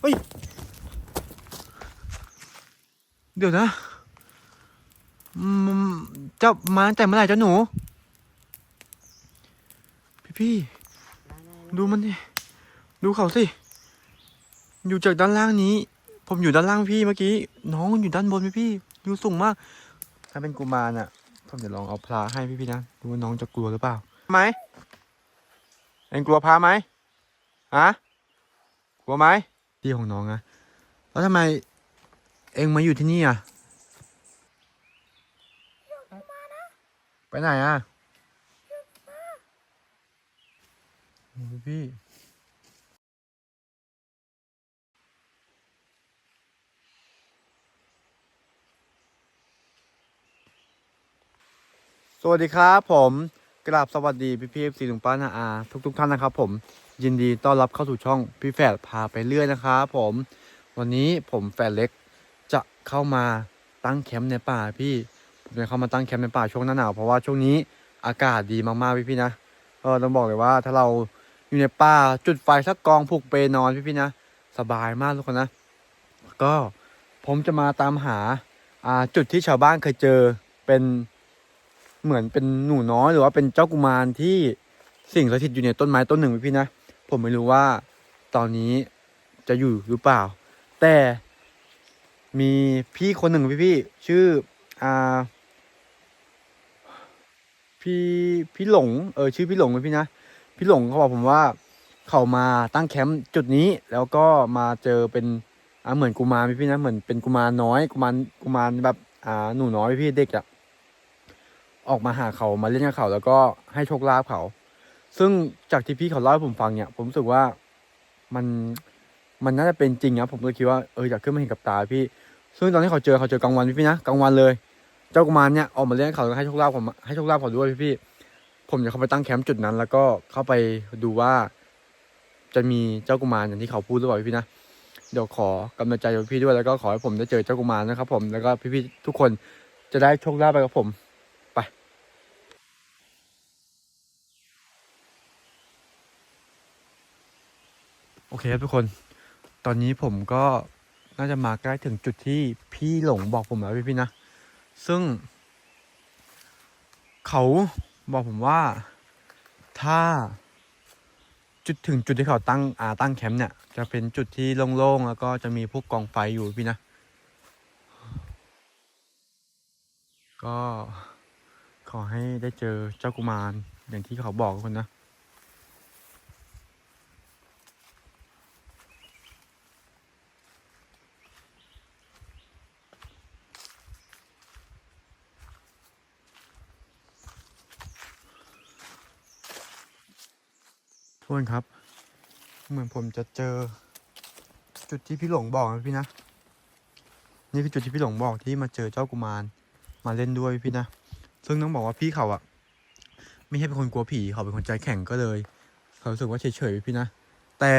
เฮ้ย เดี๋ยวนะเจ้ามาตั้งแต่เมื่อไหร่เจ้าหนู พี่พี่ดูมันดิดูเขาสิ อยู่จากด้านล่างนี้ ผมอยู่ด้านล่างพี่เมื่อกี้ น้องอยู่ด้านบนพี่พี่อยู่สูงมาก ถ้าเป็นกุมารน่ะ ผมจะลองเอาพลาให้พี่พี่นะดูว่าน้องจะกลัวหรือเปล่าไหมเอ็งกลัวพาไหมฮะกลัวไหม พี่ของน้องนะแล้วทำไมเอ็งมาอยู่ที่นี่อะไปไหนอะโอ้พี่สวัสดีครับผม กราบสวัสดีพี่พี่สีลุงป้านาอาทุกทุกท่านนะครับ ผมยินดีต้อนรับเข้าสู่ช่องพี่แฝดพาไปเรื่อยนะครับผมวันนี้ผมแฝดเล็กจะเข้ามาตั้งแคมป์ในป่าพี่ผมจะเข้ามาตั้งแคมป์ในป่าช่วงหน้าหนาวเพราะว่าช่วงนี้อากาศดีมากๆพี่พี่นะเออต้องบอกเลยว่าถ้าเราอยู่ในป่าจุดไฟสักกองผูกเปนอนพี่พี่นะสบายมากทุกคนนะ ก็ผมจะมาตามหาอ่าจุดที่ชาวบ้านเคยเจอเป็น เหมือนเป็นหนูน้อยหรือว่าเป็นเจ้ากุมารที่สิ่งสถิตอยู่ในต้นไม้ต้นหนึ่งพี่นะ ผมไม่รู้ว่าตอนนี้จะอยู่หรือเปล่า แต่มีพี่คนหนึ่งพี่พี่ชื่ออ่าพี่พี่หลงเออชื่อพี่หลงเลยพี่นะพี่หลงเขาบอกผมว่าเขามาตั้งแคมป์จุดนี้ แล้วก็มาเจอเป็นอ่าเหมือนกุมารพี่พี่นะเหมือนเป็นกุมารน้อยกุมารกุมารแบบอ่าหนูน้อยพี่เด็กอะ ออกมาหาเขามาเล่นกับเขา แล้วก็ให้โชคลาภเขา ซึ่งจากที่พี่เขาเล่าให้ผมฟังเนี่ย ผมรู้สึกว่ามันมันน่าจะเป็นจริงนะผมก็คิดว่าเอออยากขึ้นมาเห็นกับตาพี่ ซึ่งตอนที่เขาเจอเขาเจอกลางวันพี่นะกลางวันเลย เจ้ากุมารเนี่ยออกมาเล่นกับเขาแล้วให้โชคลาภผมให้โชคลาภเขาด้วยพี่ๆผมจะเข้าไปตั้งแคมป์จุดนั้น แล้วก็เข้าไปดูว่า จะมีเจ้ากุมารอย่างที่เขาพูดหรือเปล่าพี่นะเดี๋ยวขอกำลังใจพี่ด้วยแล้วก็ขอให้ผมได้เจอเจ้ากุมารนะครับผมแล้วก็พี่ๆทุกคนจะได้โชคลาภไปกับผม โอเคครับทุกคน ตอนนี้ผมก็น่าจะมาใกล้ถึงจุดที่พี่หลงบอกผมแล้วพี่พี่ๆนะ ซึ่ง เขาบอกผมว่าถ้าจุดถึงจุดที่เขาตั้งอาตั้งแคมป์เนี่ย จะเป็นจุดที่โล่งๆแล้วก็จะมีพวกกองไฟอยู่พี่นะ ก็ขอให้ได้เจอเจ้ากุมารอย่างที่เขาบอกทุกคนนะ ทุกคนครับ เหมือนผมจะเจอ จุดที่พี่หลงบอกนะพี่นะ นี่คือจุดที่พี่หลงบอกที่มาเจอเจ้ากุมารมาเล่นด้วยพี่นะ ซึ่งต้องบอกว่าพี่เขาอะไม่ใช่เป็นคนกลัวผีเขาเป็นคนใจแข็งก็เลย เขารู้สึกว่าเฉยๆพี่นะ แต่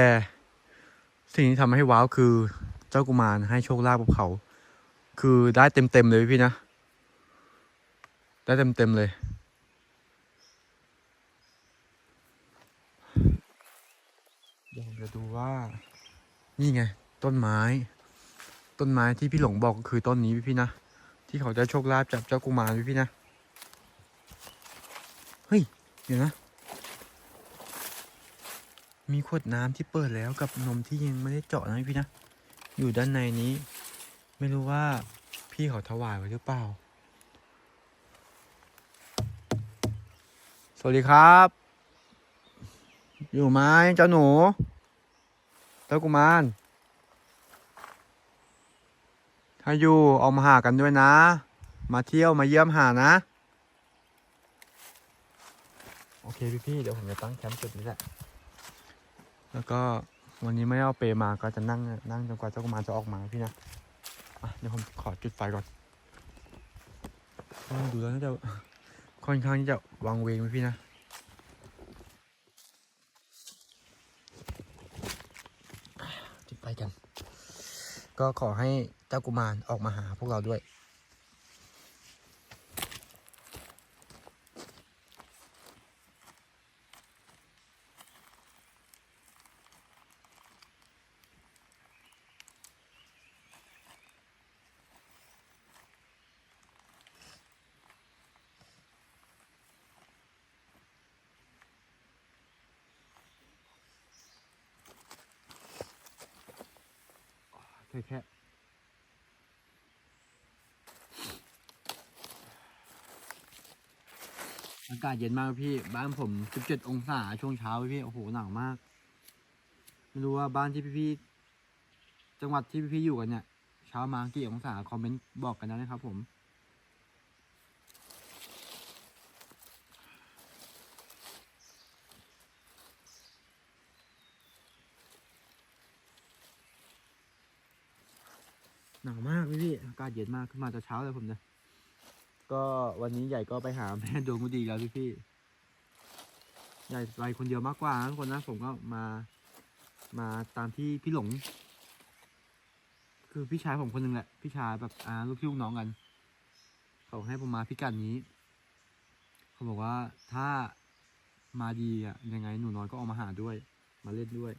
สิ่งที่ทำให้ว้าวคือเจ้ากุมารให้โชคลาภกับเขา คือได้เต็มๆเลยพี่นะ ได้เต็มๆเลย เดี๋ยวผมจะดูว่า นี่ไง ต้นไม้ ต้นไม้ที่พี่หลงบอกก็คือต้นนี้พี่พี่นะ ที่เขาจะโชคลาภจากเจ้ากุมารพี่พี่นะ เฮ้ย เดี๋ยวนะ มีขวดน้ำที่เปิดแล้วกับนมที่ยังไม่ได้เจาะนะพี่นะ อยู่ด้านในนี้ ไม่รู้ว่าพี่เขาถวายไว้หรือเปล่า สวัสดีครับ อยู่ไหมเจ้าหนู จ้ากุมารถ้าอยู่ออกมาหากันด้วยนะ มาเที่ยวมาเยี่ยมหานะ โอเคพี่ๆเดี๋ยวผมจะตั้งแคมป์จุดนี้แหละ แล้วก็วันนี้ไม่เอาเปร์มาก็จะนั่งนั่งจนกว่าเจ้ากุมารจะออกมาพี่นะะเดี๋ยวผมขอจุดไฟก่อนดูแล้วน่าจะค่อนข้างที่จะวางเวงไหมพี่นะ จุด ไปกัน ก็ขอให้เจ้ากุมารออกมาหาพวกเราด้วย แค่แค่อากาศเย็นมากพี่ บ้านผม 17 องศาช่วงเช้าพี่ โอ้โห หนาวมาก ไม่รู้ว่าบ้านที่พี่ๆจังหวัดที่พี่ๆอยู่กันเนี่ย เช้ามากี่องศา คอมเมนต์บอกกันนะครับผม หนาวมากพี่พี่อากาศเย็นมากขึ้นมาแต่เช้าเลยผมเนี่ยก็วันนี้ใหญ่ก็ไปหาแม่ดวงกุดีแล้วพี่พี่ใหญ่ไปคนเดียวมากกว่านะทุกคนนะผมก็มามาตามที่พี่หลง คือพี่ชายผมคนหนึ่งแหละ พี่ชายแบบอ่าลูกพี่ลูกน้องกัน เขาให้ผมมาพิกัดนี้ เขาบอกว่าถ้ามาดีอะยังไงหนูน้อยก็เอามาหาด้วย มาเล่นด้วย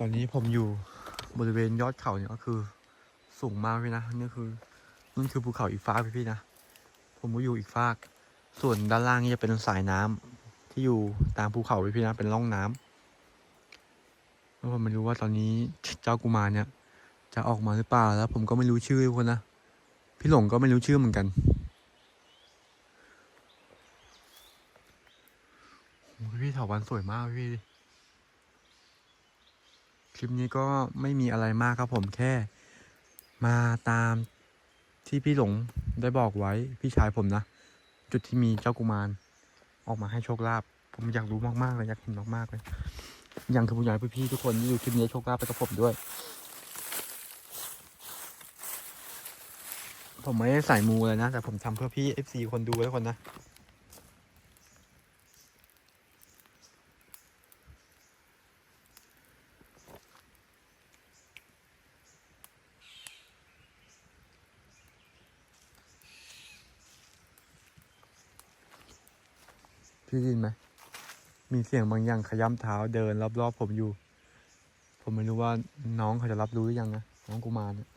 ตอนนี้ผมอยู่บริเวณยอดเขาเนี่ยก็คือ สูงมากเลยนะนี่คือนั่นคือภูเขาอีกฟากพี่ๆนะผมก็อยู่อีกฟาก ส่วนด้านล่างนี่จะเป็นสายน้ำที่อยู่ตามภูเขาพี่ๆนะเป็นร่องน้ำแล้วผมไม่รู้ว่าตอนนี้เจ้ากุมารเนี่ย จะออกมาหรือเปล่าแล้ว ผมก็ไม่รู้ชื่อทุกคนนะพี่หลงก็ไม่รู้ชื่อเหมือนกันพี่เถาวันสวยมากพี่ คลิปนี้ก็ไม่มีอะไรมากครับผมแค่มาตามที่พี่หลงได้บอกไว้พี่ชายผมนะ จุดที่มีเจ้ากุมารออกมาให้โชคลาภผมอยากรู้มากๆเลยอยากเห็นมากๆเลยอย่างคือผมอยากให้พี่ๆทุกคนที่ดูคลิปนี้โชคลาภไปกับผมด้วย ผมไม่ได้ใส่มูเลยนะ แต่ผมทำเพื่อพี่ FC คนดูแล้วคนนะ พี่ได้ยินไหมมีเสียงบางอย่างขย้ำเท้าเดินรอบๆผมอยู่ ผมไม่รู้ว่าน้องเขาจะรับรู้หรือยังนะน้องกุมารเนี่ย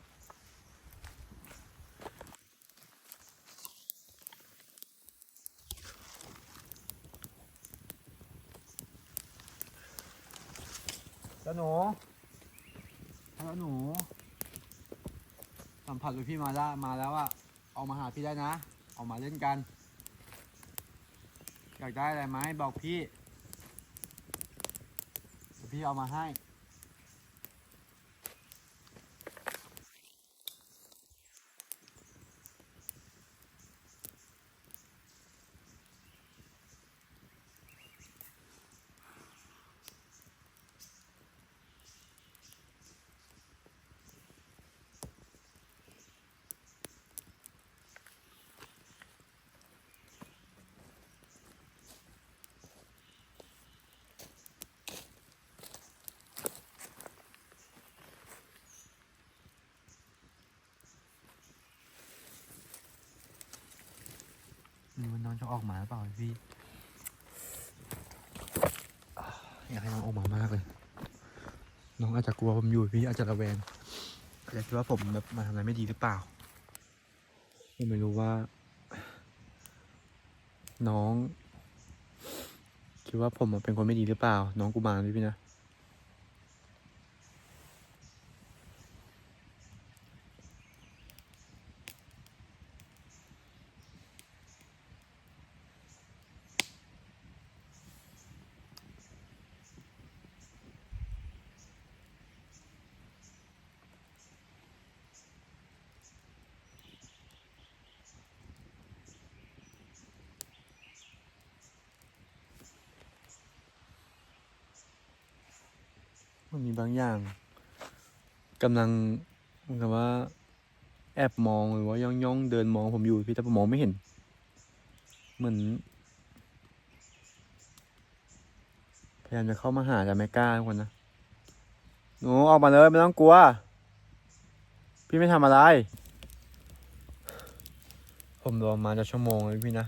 เจ้าหนูเจ้าหนู สัมผัสกับพี่มาแล้วมาแล้วอะออกมาหาพี่ได้นะออกมาเล่นกัน อยากได้อะไรไหมบอกพี่ พี่เอามาให้ น้องจะออกมาหรือเปล่าพี่อยากให้น้องออกมามากเลย น้องอาจจะกลัวผมอยู่พี่อาจจะระแวงอาจจะคิดว่าผมแบบมาทำอะไรไม่ดีหรือเปล่าไม่รู้ว่า น้องคิดว่าผมเป็นคนไม่ดีหรือเปล่า น้องกุมารพี่พี่นะ มีบางอย่างกำลังเหมือนกับว่า แอบมองหรือว่าย่องย่องเดินมองผมอยู่พี่แต่ผมมองไม่เห็น เหมือนพยายามจะเข้ามาหาแต่ไม่กล้าทุกคนนะหนูออกมาเลยไม่ต้องกลัว พี่ไม่ทำอะไร ผมรอมาจะชั่วโมงเลยพี่นะ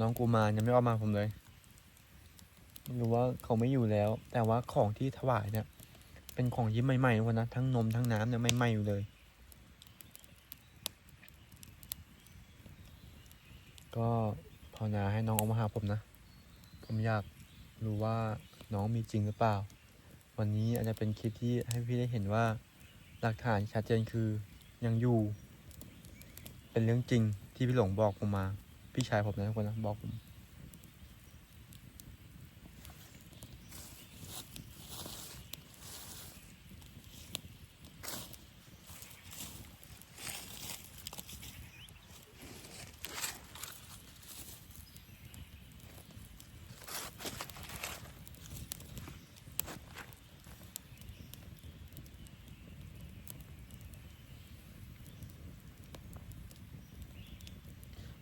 น้องกูมายังไม่ออกมาผมเลย ไม่รู้ว่าเขาไม่อยู่แล้ว แต่ว่าของที่ถวายเนี่ย เป็นของที่ใหม่ๆทุกคนนะทั้งนมทั้งน้ำเนี่ยใหม่ๆอยู่เลย ก็ภาวนาให้น้องออกมาหาผมนะ ผมอยากรู้ว่าน้องมีจริงหรือเปล่า วันนี้อาจจะเป็นคลิปที่ให้พี่ได้เห็นว่าหลักฐานชัดเจนคือยังอยู่ เป็นเรื่องจริงที่พี่หลงบอกผมมา พี่ชายผมนะทุกคนนะบอกผม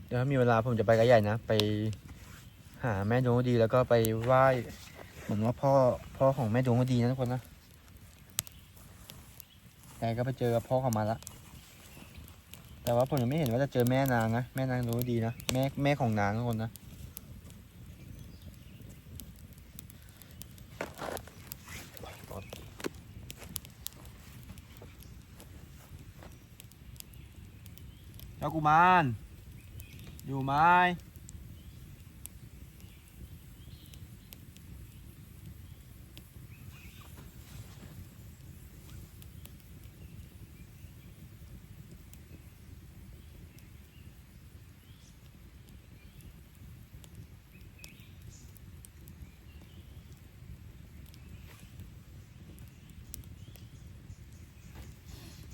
เดี๋ยวถ้ามีเวลาผมจะไปกับใหญ่นะ ไปหาแม่ดวงวดีแล้วก็ไปไหว้เหมือนว่าพ่อพ่อของแม่ดวงวดีนะทุกคนนะใหญ่ก็ไปเจอกับพ่อของมันละแต่ว่าผมยังไม่เห็นว่าจะเจอแม่นางนะแม่นางดวงวดีนะแม่แม่ของนางทุกคนนะเจ้ากุมาร อยู่ไหม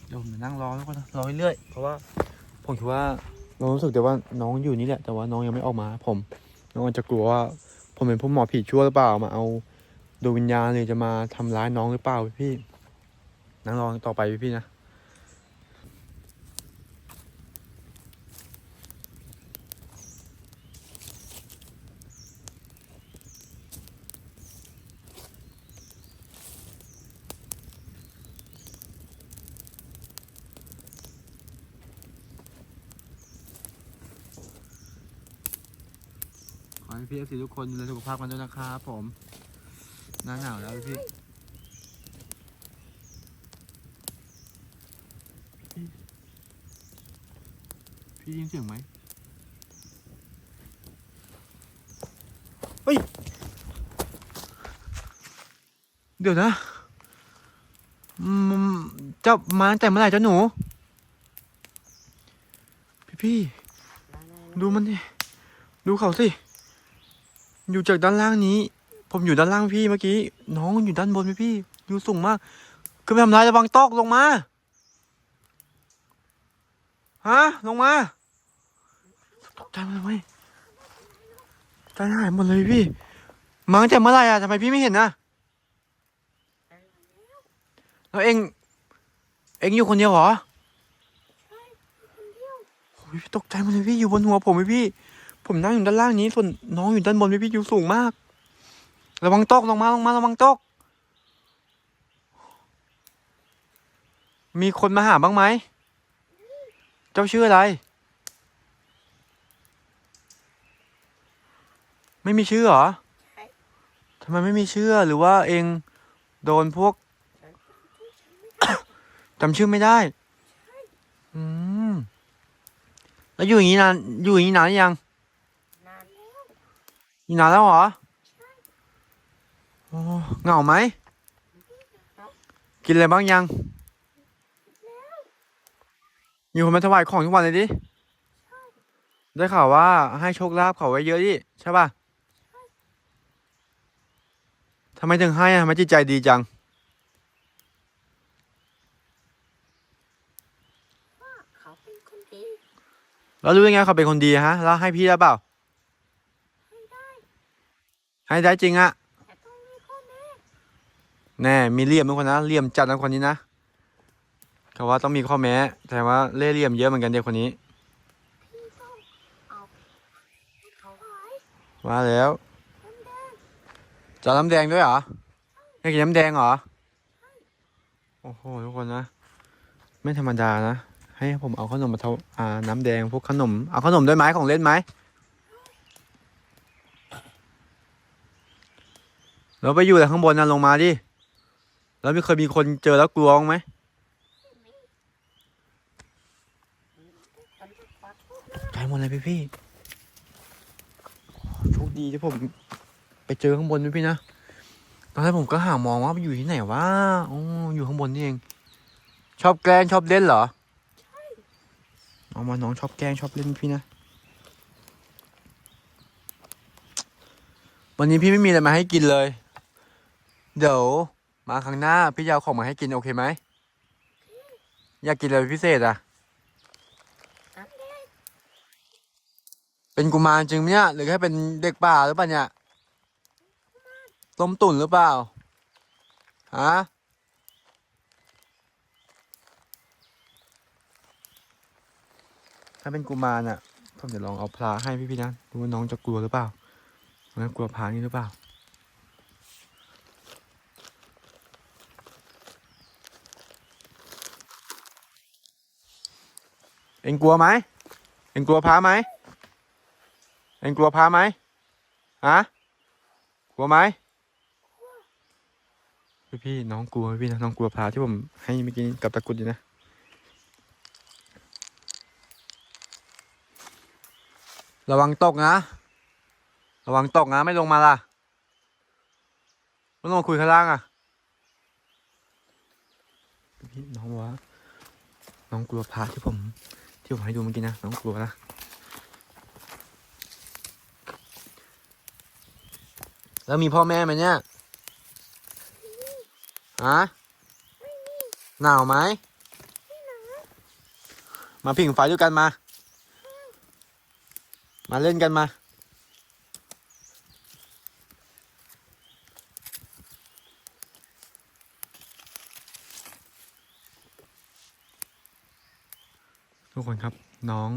เดี๋ยวผมจะนั่งรอแล้วก็รอเรื่อยๆเพราะว่าผมคิดว่า น้องรู้สึกแต่ว่าน้องอยู่นี่แหละ แต่ว่าน้องยังไม่ออกมาผม น้องอาจจะกลัวว่าผมเป็นผู้หมอผีชั่วหรือเปล่ามาเอาดวงวิญญาณเลยจะมาทำร้ายน้องหรือเปล่าพี่นั่งรอต่อไปพี่นะ ขอให้พี่เอฟซีทุก คนดูแลสุขภาพกันด้วยนะครับผมหน้าหนาวแล้วพี่พี่ยินเสียงไหมเฮ้ย เดี๋ยวนะเจ้ามาตั้งแต่เมื่อไหร่เจ้าหนู พี่พี่ ดูมันดิ ดูเขาสิ อยู่จากด้านล่างนี้ ผมอยู่ด้านล่างพี่เมื่อกี้ น้องอยู่ด้านบนพี่พี่ อยู่สูงมากคือไปทำร้ายระวังตอกลงมาฮะลงมาตกใจหมดเลยเว้ยใจหายหมดเลยพี่มาตั้งแต่เมื่อไหร่อะทำไมพี่ไม่เห็นนะแล้วเองเองอยู่คนเดียวเหรอโอ้ยตกใจหมดเลยพี่อยู่บนหัวผมเลยพี่ ผมนั่งอยู่ด้านล่างนี้ ส่วนน้องอยู่ด้านบนพี่พี่อยู่สูงมาก ระวังตกลงมาลงมาระวังตก มีคนมาหาบ้างไหม เจ้าชื่ออะไร ไม่มีชื่อเหรอทำไมไม่มีชื่อหรือว่าเองโดนพวกจำชื่อไม่ได้อืมแล้วอยู่อย่างนี้นานอยู่อย่างนี้นานหรือยัง อยู่นานแล้วเหรอโอ้เหงาไหม กินอะไรบ้างยังมีคนมาถวายของทุกวันเลยดิ ได้ข่าวว่าให้โชคลาภเขาไว้เยอะดิใช่ป่ะทำไมถึงให้อะทำไมจิตใจดีจังว่าเขาเป็นคนดี แล้วรู้ยังไงเขาเป็นคนดีฮะ แล้วให้พี่ได้เปล่าให้ได้ ให้ได้จริงอะแแน่มีเหลี่ยมทุกคนนะเหลี่ยมจัดนะคนนี้นะขแต่ว่าต้องมีข้อแม้ แต่ว่าเล่เหลี่ยมเยอะเหมือนกันเด็กคนนี้พี่ต้องเอาแล้วน้ำแดงจะน้ำแดงด้วยเหรออยากกินน้ำแดงเหรอ โอ้โหทุกคนนะ ไม่ธรรมดานะ ให้ผมเอาขนมมาเท่าน้ำแดงพวกขนม เอาขนมด้วยไหมของเล่นไหม แล้วไปอยู่แต่ข้างบนนะลงมาดิแล้วไม่เคยมีคนเจอแล้วกลัวงไหมฉันจะปัดพวกตายหมดเลยพี่พี่โชคดีที่ผม ไปเจอข้างบนพี่พี่นะตอนแรกผมก็หามองว่ามันอยู่ที่ไหนวะโอ้อยู่ข้างบนนี่เอง ชอบแกล้งชอบเล่นเหรอเอามาน้องชอบแกล้งชอบเล่นพี่นะ วันนี้พี่ไม่มีอะไรมาให้กินเลย เดี๋ยวมาครั้งหน้าพี่จะเอาของมาให้กินโอเคไหม อยากกินอะไรพิเศษอะ เป็นกุมารจริงไหมเนี่ย หรือแค่เป็นเด็กป่าหรือเปล่าเนี่ย ต้มตุ๋นหรือเปล่า ฮะ ถ้าเป็นกุมารน่ะผมจะลองเอาพลาให้พี่ๆนะ ดูว่าน้องจะกลัวหรือเปล่าน้องกลัวพลานี่หรือเปล่า เอ็งกลัวไหมเอ็งกลัวพาไหมเอ็งกลัวพาไหมฮะกลัวไหมพี่พี่น้องกลัวพี่นะน้องกลัวพาที่ผมให้เมื่อกี้กับตะกรุดอยู่นะระวังตกนะ ระวังตกนะไม่ลงมาล่ะไม่ลงมาคุยข้างล่างอะพี่น้องว่าน้องกลัวพาที่ผม ที่ผมให้ดูเมื่อกี้นะน้องกลัวนะแล้วมีพ่อแม่ไหมเนี่ยฮะหนาวไหมมาผิงไฟด้วยกันมา มาเล่นกันมา คนครับ น้อง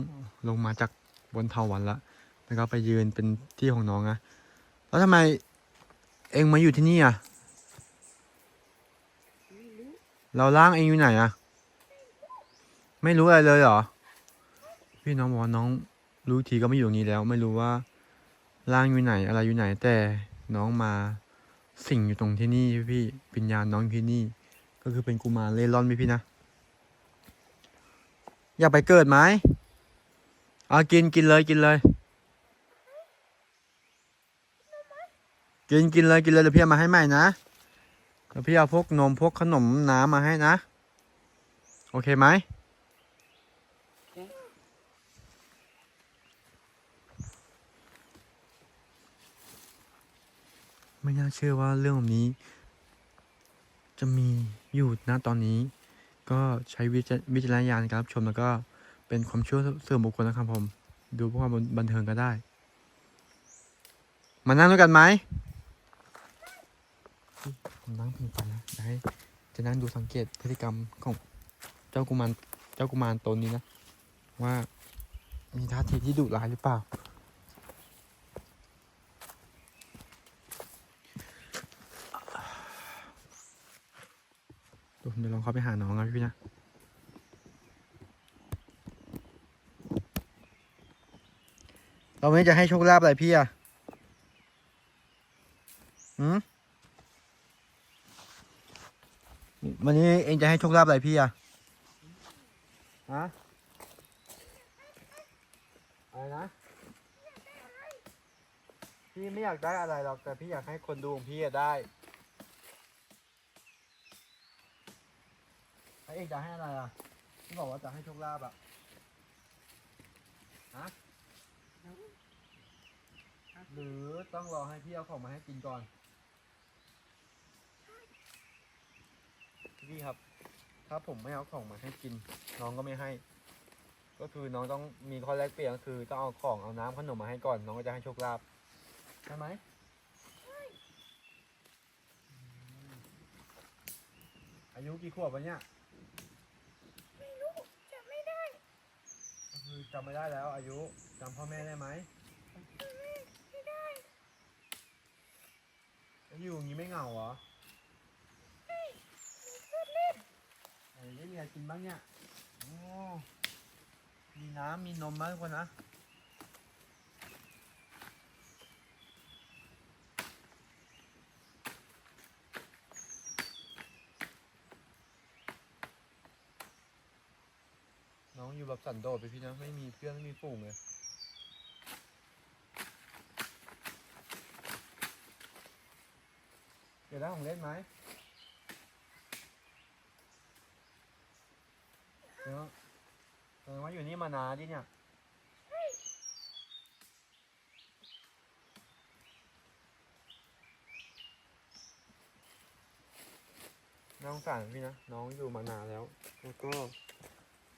ลงมาจากบนเถาวันละแล้วก็ไปยืนเป็นที่ของน้องนะแล้วทำไมเองมาอยู่ที่นี่อะเราล่างเองอยู่ไหนอะ ไม่รู้อะไรเลยเหรอ พี่น้องบอกว่าน้องรู้ทีก็ไม่อยู่ตรงนี้แล้ว ไม่รู้ว่าร่างอยู่ไหน อะไรอยู่ไหน แต่น้องมาสิ่งอยู่ตรงที่นี่พี่วิญญาณน้องที่นี่ ก็คือเป็นกุมารเล่ร่อนพี่พี่นะ อยากไปเกิดไหมเอากินกินเลยกินเลย กินกินเลยกินเลยเดี๋ยวพี่เอามาให้ใหม่นะเดี๋ยวพี่เอาพวกนมพวกขนมน้ำมาให้นะ โอเคไหมไม่น่าเชื่อว่าเรื่องแบบนี้ จะมีอยู่ณตอนนี้ ก็ใช้วิจาวิจารณญาณในการรับชมแล้วก็เป็นความเชื่อส่วนบุคคลนะครับผม ดูเพื่อความบันเทิงก็ได้ มานั่งด้วยกันไหมผมนั่งพิงไฟนะจะให้จะนั่งดูสังเกตพฤติกรรมของเจ้ากุมารเจ้ากุมารตนนี้นะ ว่ามีท่าทีที่ดุร้ายหรือเปล่า เดี๋ยวผมจะลองเข้าไปหาน้องนะพี่นะเราไม่จะให้โชคลาภอะไรพี่อะหืมวันนี้เองจะให้โชคลาภอะไรพี่อะฮะอะไรนะ พี่ไม่อยากได้อะไรหรอกแต่พี่อยากให้คนดูของพี่อะได้ แล้เองจะให้อะไรอะพี่บอกว่าจะให้โชคลาภอะฮะหรือต้องรอให้พี่เอาของมาให้กินก่อนพี่ครับ ถ้าผมไม่เอาของมาให้กิน น้องก็ไม่ให้ ก็คือน้องต้องมีข้อแลกเปลี่ยนก็คือต้องเอาของเอาน้ำขนมมาให้ก่อน น้องก็จะให้โชคลาภใช่ไหมอืมอายุกี่ขวบวะเนี่ย คือจำไม่ได้แล้วอายุจำพ่อแม่ได้ไหมไม่ได้แล้วอยู่อย่างนี้ไม่เหงาเหรอเพื่อนเล่นไหนได้มีอะไรกินบ้างเนี่ยโอ้มีน้ำมีนมมากกคนนะ อยู่แบบสันโดษไปพี่นะ ไม่มีเพื่อนไม่มีฝูงเลยเดี๋ยวได้ของเล่นไหมเดี๋ยวแสดงว่าอยู่นี่มานานดิเนี่ย น้องสารพี่นะ น้องอยู่มานานแล้ว แล้วก็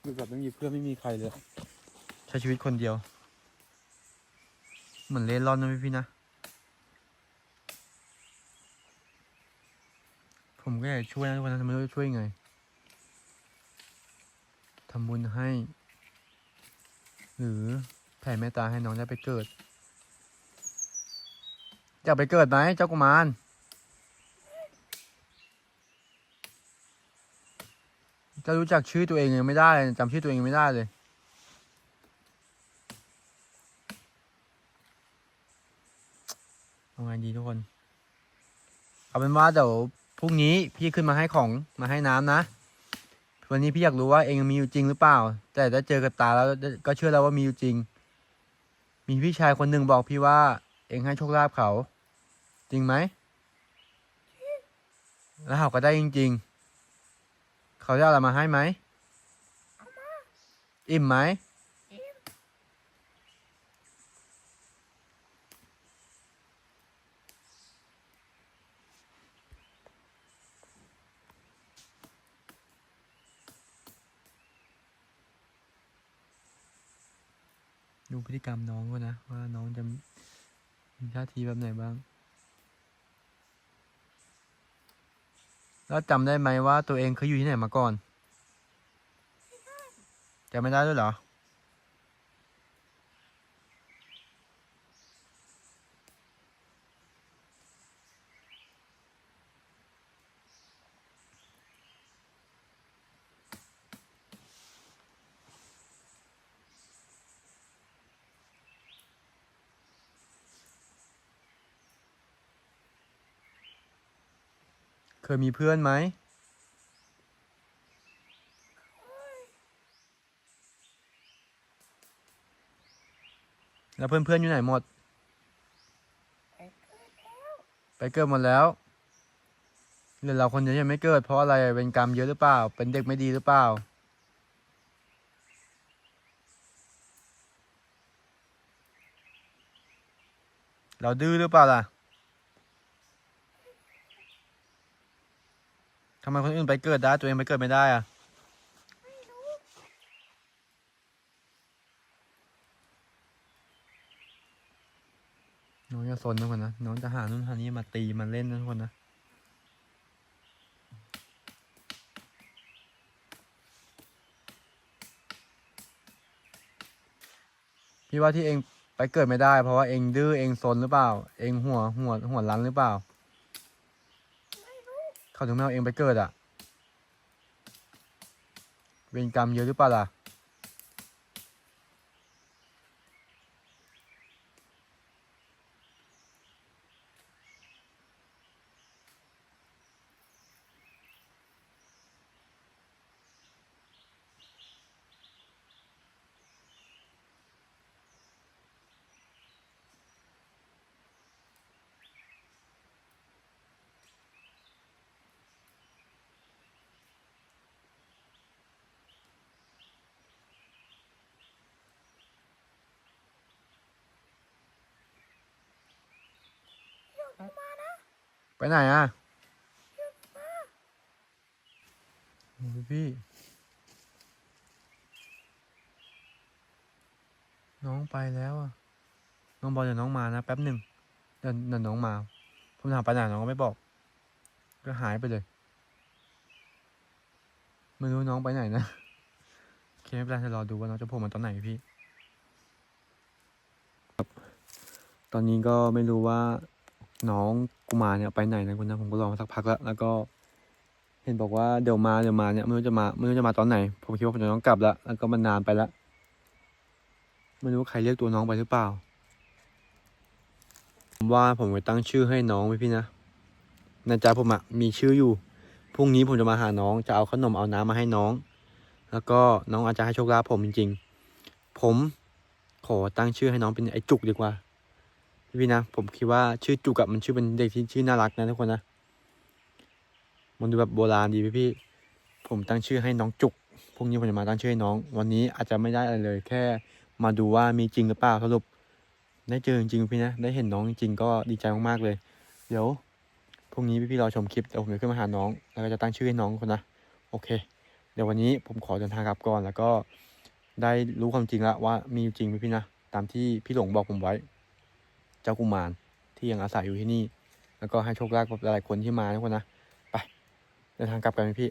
อยู่แบบไม่มีเพื่อนไม่มีใครเลย ใช้ชีวิตคนเดียว เหมือนเล่ร่อนนะพี่พี่นะ ผมก็อยากช่วยนะทุกคนนะทำไมไม่ช่วยไงทำบุญให้ หรือแผ่เมตตาให้น้องได้ไปเกิด อยากไปเกิดไหมเจ้ากุมาร จะรู้จักชื่อตัวเองยังไม่ได้เลยจำชื่อตัวเองยังไม่ได้เลย เอาไงดีทุกคน เอาเป็นว่าเดี๋ยวพรุ่งนี้พี่ขึ้นมาให้ของมาให้น้ำนะ วันนี้พี่อยากรู้ว่าเองมีอยู่จริงหรือเปล่า แต่ได้เจอกับตาแล้วก็เชื่อแล้วว่ามีอยู่จริง มีพี่ชายคนหนึ่งบอกพี่ว่า เองให้โชคลาภเขา จริงไหม แล้วเขาก็ได้จริง ๆ เขาจะเอาอะไรมาให้ไหม อิ่มไหม ดูพฤติกรรมน้องก็นะ ว่าน้องจะมีท่าทีแบบไหนบ้าง แล้วจำได้ไหมว่าตัวเองเคยอยู่ที่ไหนมาก่อนจำไม่ได้ด้วยเหรอ เคยมีเพื่อนไหม แล้วเพื่อนๆอยู่ไหนหมด ไปเกิดหมดแล้วเหลือเราคนเดียวยังไม่เกิด เพราะอะไรเป็นกรรมเยอะหรือเปล่า เป็นเด็กไม่ดีหรือเปล่าเราดื้อหรือเปล่าล่ะ ทำไมคนอื่นไปเกิดได้ตัวเองไปเกิดไม่ได้อะไม่รู้น้องจะสนนะคนนะน้องจะหานู่นหานี่มาตีมาเล่นนะทุกคนนะพี่ว่าที่เองไปเกิดไม่ได้ เพราะว่าเองดื้อเองซนหรือเปล่า เองหัวหัวหัวรั้นหรือเปล่า เขาถึงไม่เอาเองไปเกิดอะเวรกรรมเยอะหรือเปล่าล่ะ ไปไหนอะมาโอ้ยพี่ น้องไปแล้วอะ น้องบอกเดี๋ยวน้องมานะแป๊บหนึ่งเดี๋ยวเดี๋ยวน้องมา ผมถามไปไหนน้องก็ไม่บอก ก็หายไปเลยไม่รู้น้องไปไหนนะเคไม่เป็นไรเดี๋ยวรอดูว่าน้องจะโผล่มาตอนไหนพี่ครับตอนนี้ก็ไม่รู้ว่าน้อง กุมารเนี่ยไปไหนนะคุณนะผมก็รอมาสักพักแล้วแล้วก็ เห็นบอกว่าเดี๋ยวมาเดี๋ยวมาเนี่ยไม่รู้จะมาไม่รู้จะมาตอนไหน ผมคิดว่าผมจะต้องกลับแล้วแล้วก็มันนานไปแล้วไม่รู้ว่าใครเรียกตัวน้องไปหรือเปล่าผมว่าผมไปตั้งชื่อให้น้องไว้พี่นะในใจผมอะมีชื่ออยู่พรุ่งนี้ผมจะมาหาน้องจะเอาขนมเอาน้ำมาให้น้อง แล้วก็น้องอาจจะให้โชคลาภผมจริงๆ ผมขอตั้งชื่อให้น้องเป็นไอ้จุกดีกว่า พี่พี่นะผมคิดว่าชื่อจุกอะมันชื่อเป็นเด็กที่ชื่อน่ารักนะทุกคนนะมันดูแบบโบราณดีพี่พี่ผมตั้งชื่อให้น้องจุกพรุ่งนี้ผมจะมาตั้งชื่อให้น้อง วันนี้อาจจะไม่ได้อะไรเลย แค่มาดูว่ามีจริงหรือเปล่าสรุป ได้เจอจริงพี่นะ ได้เห็นน้องจริงก็ดีใจมากๆเลย เดี๋ยวพรุ่งนี้พี่พี่ๆรอชมคลิปเดี๋ยวผมจะขึ้นมาหาน้อง แล้วก็จะตั้งชื่อให้น้องคนนะโอเค เดี๋ยววันนี้ผมขอเดินทางกลับก่อนแล้วก็ได้รู้ความจริงแล้วว่ามีจริงพี่พี่นะตามที่พี่หลงบอกผมไว้ เจ้ากุมารที่ยังอาศัยอยู่ที่นี่ แล้วก็ให้โชคลาภกับหลายๆคนที่มาทุกคนนะ ไปเดินทางกลับกันไหมพี่